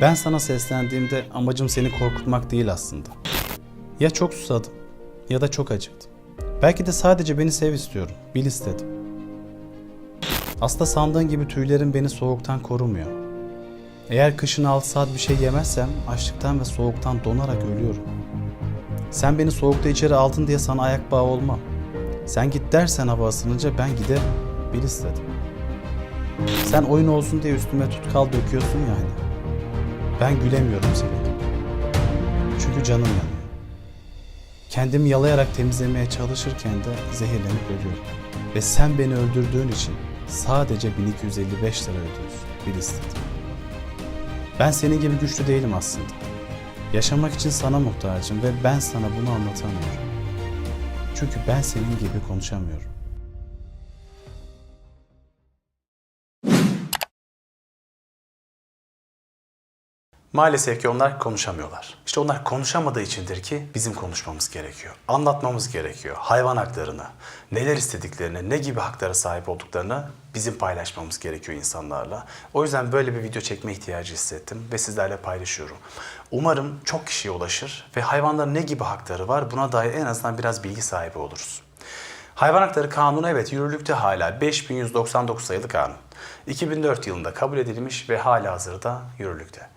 Ben sana seslendiğimde amacım seni korkutmak değil aslında. Ya çok susadım ya da çok acıktım. Belki de sadece beni sev istiyorum. Bil istedim. Aslında sandığın gibi tüylerim beni soğuktan korumuyor. Eğer kışın 6 saat bir şey yemezsem açlıktan ve soğuktan donarak ölüyorum. Sen beni soğukta içeri aldın diye sana ayak bağı olmam. Sen git dersen hava ısınınca ben giderim. Bil istedim. Sen oyun olsun diye üstüme tutkal döküyorsun ya hani. Ben gülemiyorum seni. Çünkü canım yanıyor. Kendimi yalayarak temizlemeye çalışırken de zehirlenip ölüyorum. Ve sen beni öldürdüğün için sadece 1255 lira ödüyorsun. Bil istedim. Ben senin gibi güçlü değilim aslında. Yaşamak için sana muhtacım ve ben sana bunu anlatamıyorum. Çünkü ben senin gibi konuşamıyorum. Maalesef ki onlar konuşamıyorlar. İşte onlar konuşamadığı içindir ki bizim konuşmamız gerekiyor. Anlatmamız gerekiyor. Hayvan haklarını, neler istediklerini, ne gibi haklara sahip olduklarını bizim paylaşmamız gerekiyor insanlarla. O yüzden böyle bir video çekme ihtiyacı hissettim ve sizlerle paylaşıyorum. Umarım çok kişiye ulaşır ve hayvanların ne gibi hakları var buna dair en azından biraz bilgi sahibi oluruz. Hayvan Hakları Kanunu evet yürürlükte hala 5199 sayılı kanun. 2004 yılında kabul edilmiş ve hala hazırda yürürlükte.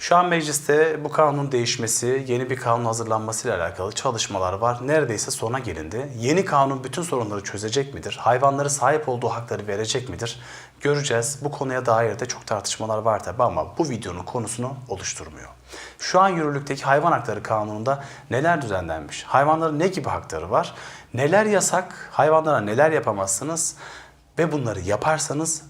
Şu an mecliste bu kanunun değişmesi, yeni bir kanun hazırlanmasıyla alakalı çalışmalar var. Neredeyse sona gelindi. Yeni kanun bütün sorunları çözecek midir? Hayvanlara sahip olduğu hakları verecek midir? Göreceğiz. Bu konuya dair de çok tartışmalar var tabi ama bu videonun konusunu oluşturmuyor. Şu an yürürlükteki hayvan hakları kanununda neler düzenlenmiş? Hayvanların ne gibi hakları var? Neler yasak? Hayvanlara neler yapamazsınız? Ve bunları yaparsanız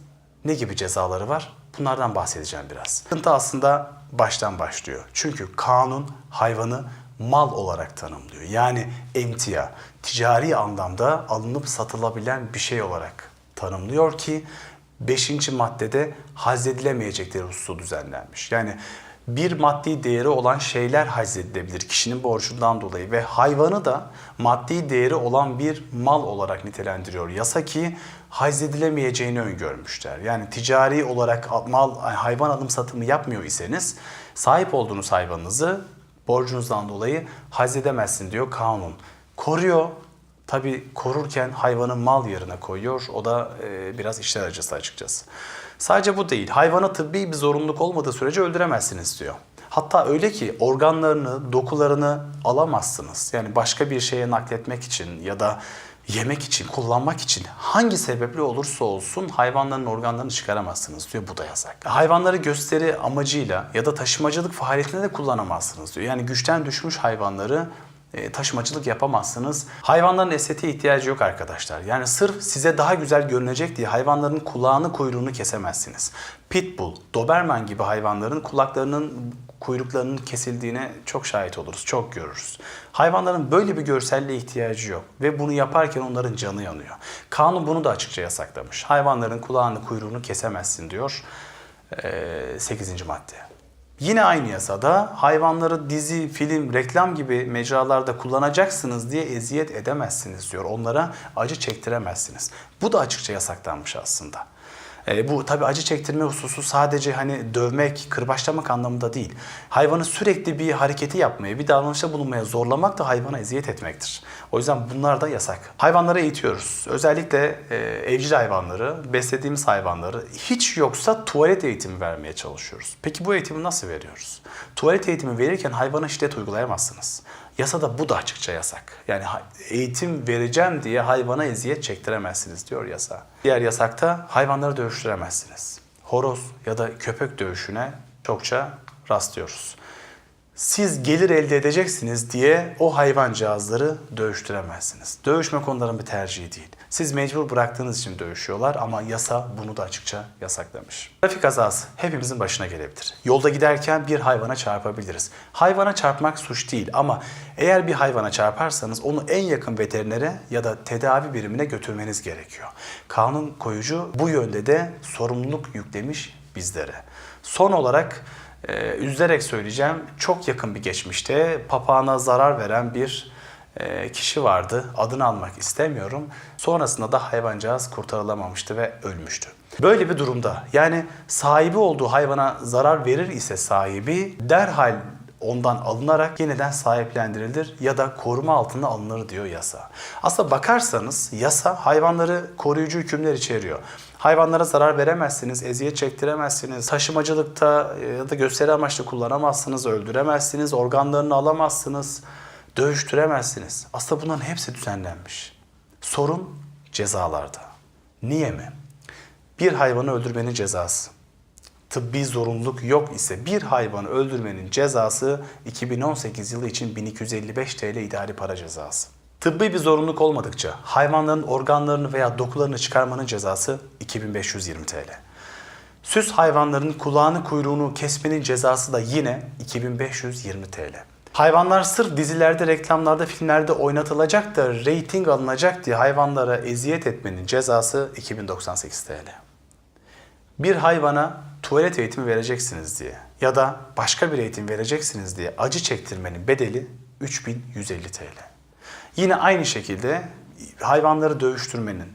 ne gibi cezaları var? Bunlardan bahsedeceğim biraz. Sıkıntı aslında baştan başlıyor. Çünkü kanun hayvanı mal olarak tanımlıyor. Yani emtia, ticari anlamda alınıp satılabilen bir şey olarak tanımlıyor ki 5. maddede hazzedilemeyecekleri hususu düzenlenmiş. Yani bir maddi değeri olan şeyler hazzedilebilir kişinin borcundan dolayı ve hayvanı da maddi değeri olan bir mal olarak nitelendiriyor. Yasa ki hazzedilemeyeceğini öngörmüşler. Yani ticari olarak mal hayvan alım satımı yapmıyor iseniz sahip olduğunuz hayvanınızı borcunuzdan dolayı hazzedemezsin diyor kanun. Koruyor. Tabi korurken hayvanı mal yerine koyuyor. O da e, biraz işler acısı açıkçası. Sadece bu değil. Hayvana tıbbi bir zorunluluk olmadığı sürece öldüremezsiniz diyor. Hatta öyle ki organlarını, dokularını alamazsınız. Yani başka bir şeye nakletmek için ya da yemek için, kullanmak için hangi sebeple olursa olsun hayvanların organlarını çıkaramazsınız diyor. Bu da yasak. Hayvanları gösteri amacıyla ya da taşımacılık faaliyetinde de kullanamazsınız diyor. Yani güçten düşmüş hayvanları taşımacılık yapamazsınız. Hayvanların estetiğe ihtiyacı yok arkadaşlar. Yani sırf size daha güzel görünecek diye hayvanların kulağını kuyruğunu kesemezsiniz. Pitbull, Doberman gibi hayvanların kulaklarının kuyruklarının kesildiğine çok şahit oluruz, çok görürüz. Hayvanların böyle bir görselliğe ihtiyacı yok ve bunu yaparken onların canı yanıyor. Kanun bunu da açıkça yasaklamış. Hayvanların kulağını kuyruğunu kesemezsin diyor 8. madde. Yine aynı yasada hayvanları dizi, film, reklam gibi mecralarda kullanacaksınız diye eziyet edemezsiniz diyor. Onlara acı çektiremezsiniz. Bu da açıkça yasaklanmış aslında. E, bu tabi acı çektirme hususu sadece hani dövmek, kırbaçlamak anlamında değil. Hayvanı sürekli bir hareketi yapmaya, bir davranışta bulunmaya zorlamak da hayvana eziyet etmektir. O yüzden bunlar da yasak. Hayvanları eğitiyoruz. Özellikle e, evcil hayvanları, beslediğimiz hayvanları hiç yoksa tuvalet eğitimi vermeye çalışıyoruz. Peki bu eğitimi nasıl veriyoruz? Tuvalet eğitimi verirken hayvana şiddet uygulayamazsınız. Yasada bu da açıkça yasak. Yani eğitim vereceğim diye hayvana eziyet çektiremezsiniz diyor yasa. Diğer yasakta hayvanları dövüştüremezsiniz. Horoz ya da köpek dövüşüne çokça rastlıyoruz. Siz gelir elde edeceksiniz diye o hayvancağızları dövüştüremezsiniz. Dövüşmek onların bir tercihi değil. Siz mecbur bıraktığınız için dövüşüyorlar ama yasa bunu da açıkça yasaklamış. Trafik kazası hepimizin başına gelebilir. Yolda giderken bir hayvana çarpabiliriz. Hayvana çarpmak suç değil ama eğer bir hayvana çarparsanız onu en yakın veterinere ya da tedavi birimine götürmeniz gerekiyor. Kanun koyucu bu yönde de sorumluluk yüklemiş bizlere. Son olarak ee, üzülerek söyleyeceğim çok yakın bir geçmişte papağana zarar veren bir e, kişi vardı. Adını almak istemiyorum. Sonrasında da hayvancağız kurtarılamamıştı ve ölmüştü. Böyle bir durumda yani sahibi olduğu hayvana zarar verir ise sahibi derhal ondan alınarak yeniden sahiplendirilir ya da koruma altına alınır diyor yasa. Aslında bakarsanız yasa hayvanları koruyucu hükümler içeriyor. Hayvanlara zarar veremezsiniz, eziyet çektiremezsiniz, taşımacılıkta e, ya da gösteri amaçlı kullanamazsınız, öldüremezsiniz, organlarını alamazsınız, dövüştüremezsiniz. Aslında bunların hepsi düzenlenmiş. Sorun cezalarda. Niye mi? Bir hayvanı öldürmenin cezası tıbbi zorunluluk yok ise bir hayvanı öldürmenin cezası 2018 yılı için 1255 TL idari para cezası. Tıbbi bir zorunluluk olmadıkça hayvanların organlarını veya dokularını çıkarmanın cezası 2520 TL. Süs hayvanların kulağını kuyruğunu kesmenin cezası da yine 2520 TL. Hayvanlar sırf dizilerde, reklamlarda, filmlerde oynatılacak da reyting alınacak diye hayvanlara eziyet etmenin cezası 2098 TL bir hayvana tuvalet eğitimi vereceksiniz diye ya da başka bir eğitim vereceksiniz diye acı çektirmenin bedeli 3150 TL. Yine aynı şekilde hayvanları dövüştürmenin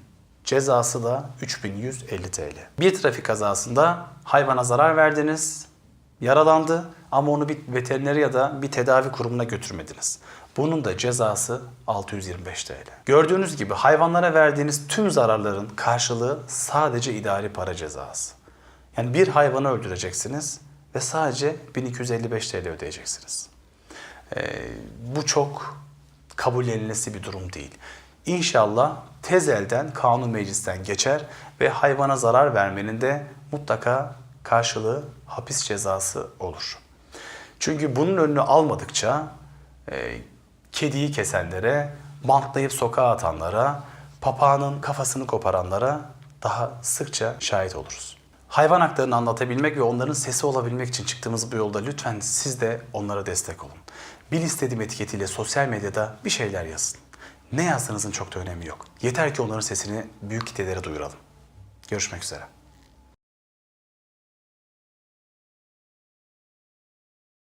cezası da 3150 TL. Bir trafik kazasında hayvana zarar verdiniz, yaralandı ama onu bir veterinere ya da bir tedavi kurumuna götürmediniz. Bunun da cezası 625 TL. Gördüğünüz gibi hayvanlara verdiğiniz tüm zararların karşılığı sadece idari para cezası. Yani bir hayvanı öldüreceksiniz ve sadece 1255 TL ödeyeceksiniz. Ee, bu çok kabullenilesi bir durum değil. İnşallah tez elden kanun meclisten geçer ve hayvana zarar vermenin de mutlaka karşılığı hapis cezası olur. Çünkü bunun önünü almadıkça e, kediyi kesenlere, bantlayıp sokağa atanlara, papağanın kafasını koparanlara daha sıkça şahit oluruz. Hayvan haklarını anlatabilmek ve onların sesi olabilmek için çıktığımız bu yolda lütfen siz de onlara destek olun. Bil istediğim etiketiyle sosyal medyada bir şeyler yazın. Ne yazdığınızın çok da önemi yok. Yeter ki onların sesini büyük kitlelere duyuralım. Görüşmek üzere.